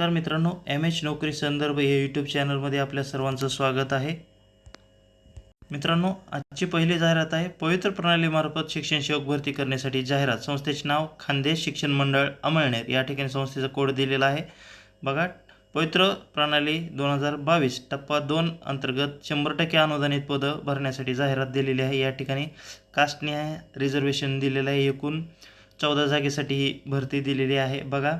नमस्कार मित्रांनो M H नोकरी संदर्भ या यूट्यूब चॅनलमध्ये आपल्या सर्वांचं स्वागत आहे. मित्रांनो आजची पहिली जाहिरात आहे पवित्र प्रणालीमार्फत शिक्षण सेवक भरती करण्यासाठी जाहिरात. संस्थेचे नाव खानदेश शिक्षण मंडळ अमळनेर. या ठिकाणी संस्थेचा कोड दिलेला आहे. बघा पवित्र प्रणाली दोन हजार बावीस टप्पा दोन अंतर्गत शंभर टक्के अनुदानित पदं भरण्यासाठी जाहिरात दिलेली आहे. या ठिकाणी कास्टने रिझर्वेशन दिलेलं आहे एकूण. चौदा जागेसाठी ही भरती दिलेली आहे. बघा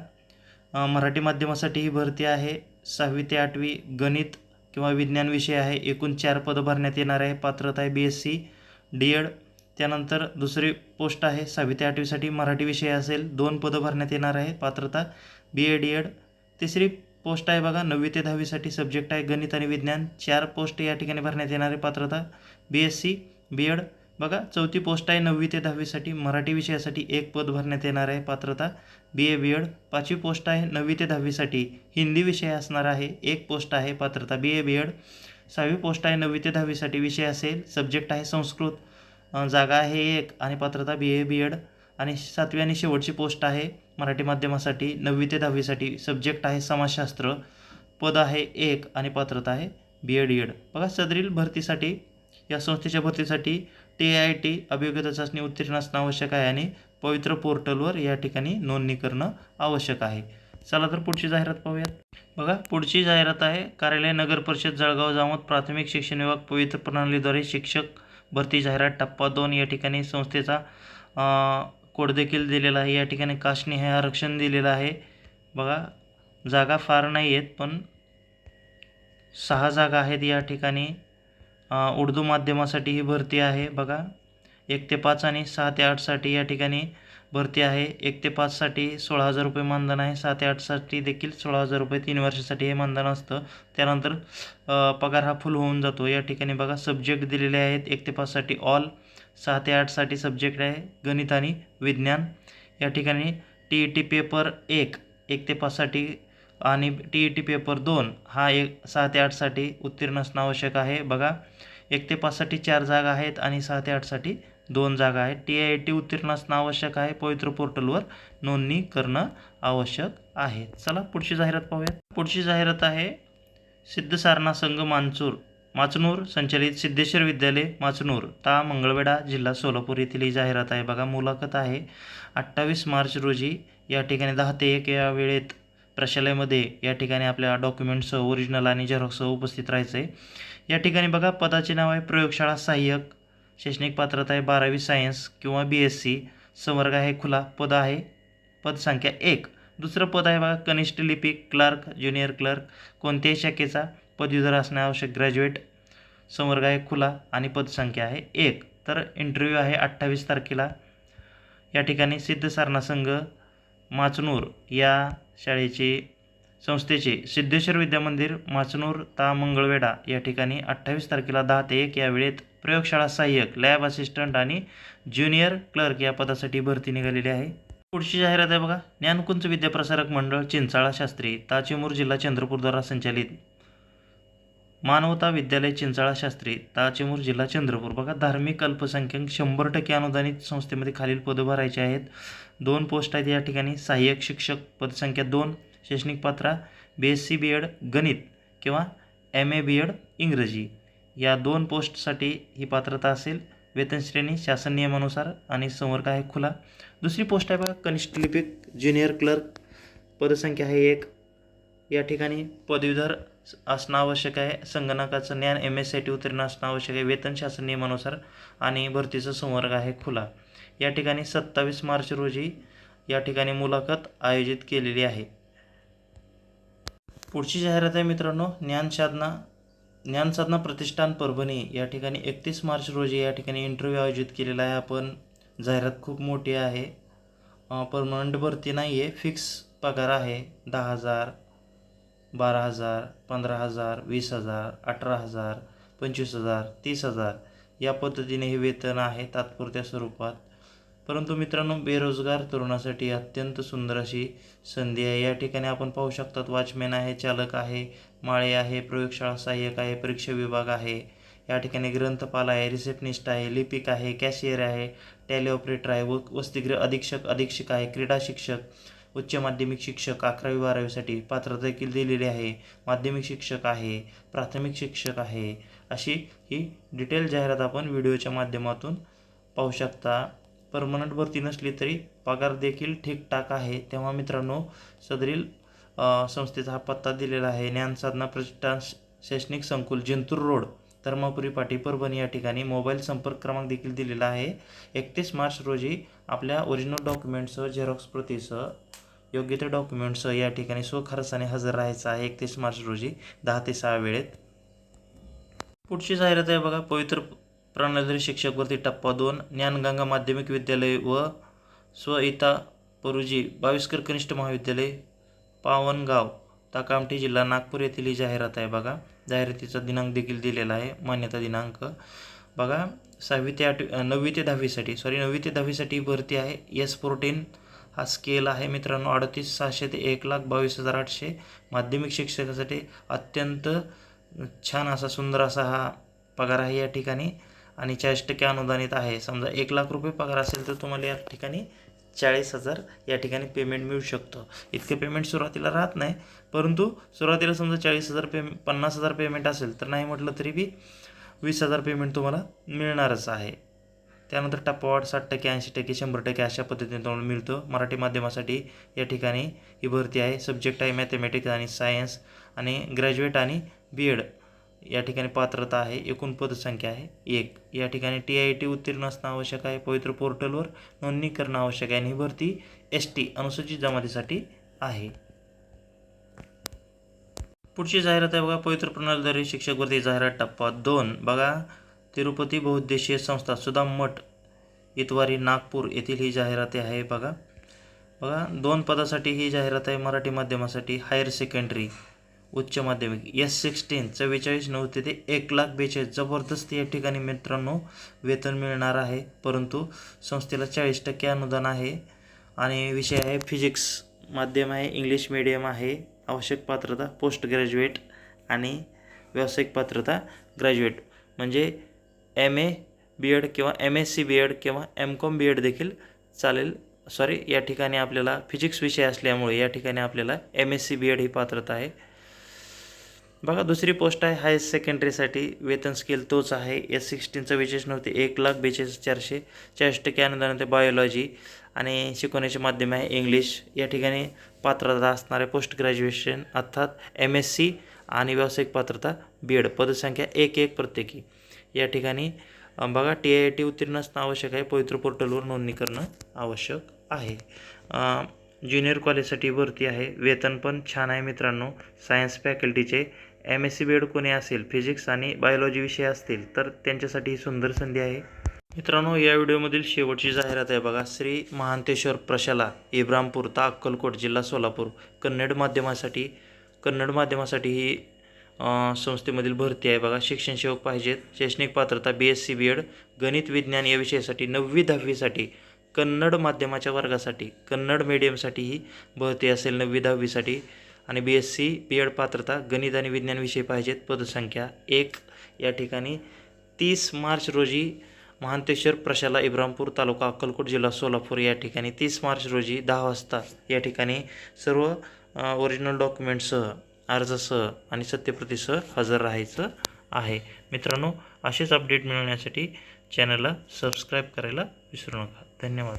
मराठी माध्यमासाठी ही भरती आहे. सहावी ते आठवी गणित किंवा विज्ञान विषय आहे. एकूण चार पदं भरण्यात येणार आहे. पात्रता आहे B S C D Ed त्यानंतर दुसरी पोस्ट आहे. सहावी ते आठवीसाठी मराठी विषय असेल. दोन पदं भरण्यात येणार आहे. पात्रता बी ए डी एड तिसरी पोस्ट आहे बघा. नववी ते दहावीसाठी सब्जेक्ट आहे गणित आणि विज्ञान. चार पोस्ट या ठिकाणी भरण्यात येणार आहे. पात्रता B S C B Ed बघा चौथी पोस्ट आहे नववी ते दहावीसाठी. मराठी विषयासाठी एक पद भरण्यात येणार आहे पात्रता. बी ए बी एड पाचवी पोस्ट आहे नववी ते दहावीसाठी. हिंदी विषय असणार आहे एक पोस्ट आहे पात्रता. बी ए बी एड सहावी पोस्ट आहे नववी ते दहावीसाठी विषय असेल सब्जेक्ट आहे संस्कृत. जागा आहे एक आणि पात्रता बी ए बी एड आणि सातवी आणि शेवटची पोस्ट आहे मराठी माध्यमासाठी नववी ते दहावीसाठी. सब्जेक्ट आहे समाजशास्त्र. पद आहे एक आणि पात्रता आहे बी एड डी एड बघा सदरील भरतीसाठी या संस्थेच्या भरतीसाठी टी आय टी अभियोग्यता चाचणी उत्तीर्ण असणं आवश्यक आहे आणि पवित्र पोर्टलवर या ठिकाणी नोंदणी करणं आवश्यक आहे. चला तर पुढची जाहिरात पाहूयात. बघा पुढची जाहिरात आहे. कार्यालय नगर परिषद जळगाव जामोद प्राथमिक शिक्षण विभाग पवित्र प्रणालीद्वारे शिक्षक भरती जाहिरात टप्पा दोन या ठिकाणी संस्थेचा कोड देखील दिलेला आहे. या ठिकाणी काशनी हे आरक्षण दिलेलं आहे. बघा जागा फार नाही आहेत पण सहा जागा आहेत या ठिकाणी. उर्दू माध्यमासाठी ही भरती आहे. बघा एक ते पाच आणि सहा ते आठसाठी या ठिकाणी भरती आहे. एक ते पाचसाठी सोळा हजार रुपये मानधन आहे. सहा ते आठसाठी देखील सोळा हजार रुपये तीन वर्षासाठी हे मानधन असतं. त्यानंतर पगार हा फुल होऊन जातो. या ठिकाणी बघा सब्जेक्ट दिलेले आहेत. एक ते पाचसाठी ऑल सहा ते आठसाठी सब्जेक्ट आहे. गणित आणि विज्ञान. या ठिकाणी टी ई टी पेपर एक एक ते पाचसाठी आणि टी ई टी पेपर दोन हा एक सहा ते आठसाठी उत्तीर्ण असणं आवश्यक आहे. बघा एक ते पाचसाठी चार जागा आहेत आणि सहा ते आठसाठी दोन जागा आहेत. टी आय टी उत्तीर्ण असणं आवश्यक आहे. पवित्र पोर्टलवर नोंदणी करणं आवश्यक आहे. चला पुढची जाहिरात पाहूयात. पुढची जाहिरात आहे सिद्ध सारणा संघ मानचूर माचनूर संचलित सिद्धेश्वर विद्यालय माचनूर ता मंगळवेढा जिल्हा सोलापूर येथील ही जाहिरात आहे. बघा मुलाखत आहे अठ्ठावीस मार्च रोजी या ठिकाणी दहा ते एक या वेळेत प्रशालयामध्ये या ठिकाणी आपल्या डॉक्युमेंटसह ओरिजिनल आणि झेरॉक्ससह उपस्थित राहायचं आहे या ठिकाणी बघा पदाचे नाव आहे प्रयोगशाळा सहाय्यक शैक्षणिक पात्रता आहे बारावी सायन्स किंवा बी एस सी संवर्ग आहे खुला पद आहे पदसंख्या एक. दुसरं पद आहे बघा कनिष्ठ लिपिक क्लार्क ज्युनियर क्लर्क कोणत्याही शाखेचा पदवीधर असणे आवश्यक ग्रॅज्युएट संवर्ग आहे खुला आणि पदसंख्या आहे एक. तर इंटरव्ह्यू आहे अठ्ठावीस तारखेला. या ठिकाणी सिद्ध सारणा संघ माचनूर या शाळेचे संस्थेचे सिद्धेश्वर विद्यामंदिर माचनूर ता मंगळवेढा या ठिकाणी अठ्ठावीस तारखेला दहा ते एक या वेळेत प्रयोगशाळा सहाय्यक लॅब असिस्टंट आणि ज्युनियर क्लर्क या पदासाठी भरती निघालेली आहे. पुढची जाहिरात आहे बघा. ज्ञानकुंज विद्याप्रसारक मंडळ चिंचाळा शास्त्री ताचिमूर जिल्हा चंद्रपूरद्वारा संचालित मानवता विद्यालय चिंचाळा शास्त्री ताचिमूर जिल्हा चंद्रपूर. बघा धार्मिक अल्पसंख्याक शंभर टक्के अनुदानित संस्थेमध्ये खालील पदं भरायची आहेत. दोन पोस्ट आहेत या ठिकाणी. सहाय्यक शिक्षक पदसंख्या दोन शैक्षणिक Patra B S C B Ed गणित किंवा एम ए बी एड इंग्रजी. या दोन पोस्टसाठी ही पात्रता असेल. वेतन श्रेणी शासन नियमानुसार आणि संवर्ग आहे खुला. दुसरी पोस्ट आहे बघा कनिष्ठ लिपिक ज्युनियर क्लर्क. पदसंख्या आहे एक. या ठिकाणी पदवीधर असणं आवश्यक आहे. संगणकाचं ज्ञान एम एस टी उत्तीर्ण असणं आवश्यक आहे. वेतन शासन नियमानुसार आणि भरतीचा संवर्ग आहे खुला. या ठिकाणी सत्तावीस मार्च रोजी या ठिकाणी मुलाखत आयोजित केलेली आहे. पुढची जाहिरात आहे मित्रांनो ज्ञानसाधना ज्ञानसाधना प्रतिष्ठान परभणी. या ठिकाणी एकतीस मार्च रोजी या ठिकाणी इंटरव्ह्यू आयोजित केलेला आहे. आपण जाहिरात खूप मोठी आहे. परमनंट भरती नाही आहे फिक्स पगार आहे दहा हजार. बारा हजार पंधरा हजार वीस हजार अठरा हजार पंचवीस हजार तीस हजार या पद्धतीने हे वेतन आहे तात्पुरत्या स्वरूपात. परंतु मित्रांनो बेरोजगार तरुणासाठी अत्यंत सुंदर अशी संधी आहे. या ठिकाणी आपण पाहू शकतात वॉचमॅन आहे चालक आहे माळे आहे प्रयोगशाळा सहाय्यक आहे परीक्षा विभाग आहे. या ठिकाणी ग्रंथपाल आहे रिसेप्शनिस्ट आहे लिपिक आहे कॅशियर आहे टॅली ऑपरेटर आहे व वसतिगृह अधीक्षक अधीक्षक आहे क्रीडा शिक्षक उच्च माध्यमिक शिक्षक अकरावी बारावीसाठी पात्रता देखील दिलेली आहे. माध्यमिक शिक्षक आहे प्राथमिक शिक्षक आहे अशी ही डिटेल जाहिरात आपण व्हिडिओच्या माध्यमातून पाहू शकता. परमनंट भरती नसली तरी पगार देखील ठीकठाक आहे. तेव्हा मित्रांनो सदरील संस्थेचा हा पत्ता दिलेला आहे. ज्ञानसाधना प्रतिष्ठान शैक्षणिक संकुल जिंतूर रोड धर्मापुरी पाटी परभणी या ठिकाणी मोबाईल संपर्क क्रमांक देखील दिलेला आहे. एकतीस मार्च रोजी आपल्या ओरिजिनल डॉक्युमेंटसह झेरॉक्स प्रतीसह योग्य ते डॉक्युमेंटसह या ठिकाणी स्वखर्चाने हजर राहायचं आहे एकतीस मार्च रोजी दहा ते सहा वेळेत. पुढची जाहिरात आहे बघा पवित्र प्रणाली शिक्षक भरती टप्पा दोन ज्ञानगंगा माध्यमिक विद्यालय व स्वइता परुजी बावीसकर कनिष्ठ महाविद्यालय पावनगाव ताकामठी जिल्हा नागपूर येथील ही जाहिरात आहे बघा. जाहिरातीचा दिनांक देखील दिलेला आहे मान्यता दिनांक. बघा सहावी ते आठवी नववी ते दहावीसाठी सॉरी नववी ते दहावीसाठी भरती आहे एस फोर्टीन हा स्केल आहे मित्रांनो. अडतीस सहाशे ते एक लाख बावीस हजार आठशे. माध्यमिक शिक्षकासाठी अत्यंत छान असा सुंदर असा हा पगार आहे या ठिकाणी. आणि चाळीस टक्के अनुदानित आहे. समजा एक लाख रुपये पगार असेल तर तुम्हाला या ठिकाणी चाळीस हजार या ठिकाणी पेमेंट मिळू शकतो. इतके पेमेंट सुरुवातीला राहत नाही. परंतु सुरुवातीला समजा चाळीस हजार पेम पन्नास हजार पेमेंट असेल तर नाही म्हटलं तरी बी वीस हजार पेमेंट तुम्हाला मिळणारच आहे. त्यानंतर टप्पावाढ साठ टक्के ऐंशी टक्के शंभर टक्के अशा पद्धतीने तुम्हाला मिळतो. मराठी माध्यमासाठी या ठिकाणी ही भरती आहे. सब्जेक्ट आहे मॅथमॅटिक्स आणि सायन्स आणि ग्रॅज्युएट आणि बी एड या ठिकाणी पात्रता आहे. एकूण पदसंख्या आहे एक. या ठिकाणी टी आय टी उत्तीर्ण असणं आवश्यक आहे. पवित्र पोर्टलवर नोंदणी करणं आवश्यक आहे आणि ही भरती एस टी अनुसूचित जमातीसाठी आहे. पुढची जाहिरात आहे बघा. पवित्र प्रणालीद्वारे शिक्षक भरती जाहिरात टप्पा दोन. बघा. तिरुपती बहुउद्देशीय संस्था सुदाम मठ इतवारी नागपूर येथील ही जाहिरात आहे बघा. बघा दोन पदासाठी ही जाहिरात आहे मराठी माध्यमासाठी. हायर सेकंडरी उच्च माध्यमिक. एस सिक्स्टीन चव्वेचाळीस नऊ ते एक लाख बेचाळीस जबरदस्त या ठिकाणी मित्रांनो वेतन मिळणार आहे. परंतु संस्थेला चाळीस टक्के अनुदान आहे. आणि विषय आहे फिजिक्स माध्यम आहे इंग्लिश मिडियम आहे. आवश्यक पात्रता पोस्ट ग्रॅज्युएट आणि व्यावसायिक पात्रता ग्रॅज्युएट. म्हणजे एम ए बी एड किंवा M S C B Ed किंवा एम कॉम बी एड देखील चालेल. सॉरी या ठिकाणी आपल्याला फिजिक्स विषय असल्यामुळे या ठिकाणी आपल्याला M S C B Ed ही पात्रता आहे. बघा दुसरी पोस्ट आहे. हायर सेकंडरीसाठी वेतन स्केल तोच आहे. एस सिक्स्टीनचं विशेष नव्हते एक लाख बेचाळीस चारशे चाळीस टक्के अनुदान ते बायोलॉजी आणि शिकवण्याचे माध्यम आहे इंग्लिश या ठिकाणी पात्रता असणारे पोस्ट ग्रॅज्युएशन अर्थात एम एस सी आणि व्यावसायिक पात्रता बी एड पदसंख्या एक एक प्रत्येकी. या ठिकाणी बघा टी आय टी उत्तीर्ण असणं आवश्यक आहे. पवित्र पोर्टलवर नोंदणी करणं आवश्यक आहे. ज्युनियर कॉलेजसाठी भरती आहे. वेतन पण छान आहे मित्रांनो. Science फॅकल्टीचे M S C B Ed कोणी असेल फिजिक्स आणि बायोलॉजी विषय असतील तर त्यांच्यासाठी ही सुंदर संधी आहे. मित्रांनो या व्हिडिओमधील शेवटची जाहिरात आहे बघा. श्री महांतेश्वर प्रशाला इब्रामपूर ता अक्कलकोट जिल्हा सोलापूर कन्नड माध्यमासाठी कन्नड माध्यमासाठी ही संस्थेमधील भरती आहे बघा. शिक्षण सेवक पाहिजेत. शैक्षणिक पात्रता B S C B Ed गणित विज्ञान या विषयासाठी नववी दहावीसाठी कन्नड माध्यमाच्या वर्गासाठी कन्नड मीडियमसाठी ही भरती असेल नववी दहावीसाठी. आणि B S C B Ed पात्रता गणित आणि विज्ञान विषय पाहिजेत. पदसंख्या एक. या ठिकाणी तीस मार्च रोजी महांतेश्वर प्रशाला इब्रामपूर तालुका अक्कलकोट जिल्हा सोलापूर या ठिकाणी तीस मार्च रोजी दहा वाजता या ठिकाणी सर्व ओरिजिनल डॉक्युमेंटसह अर्जासह आणि सत्यप्रतीसह हजर राहायचं आहे. मित्रांनो असेच अपडेट मिळवण्यासाठी चॅनलला सबस्क्राईब करायला विसरू नका. धन्यवाद.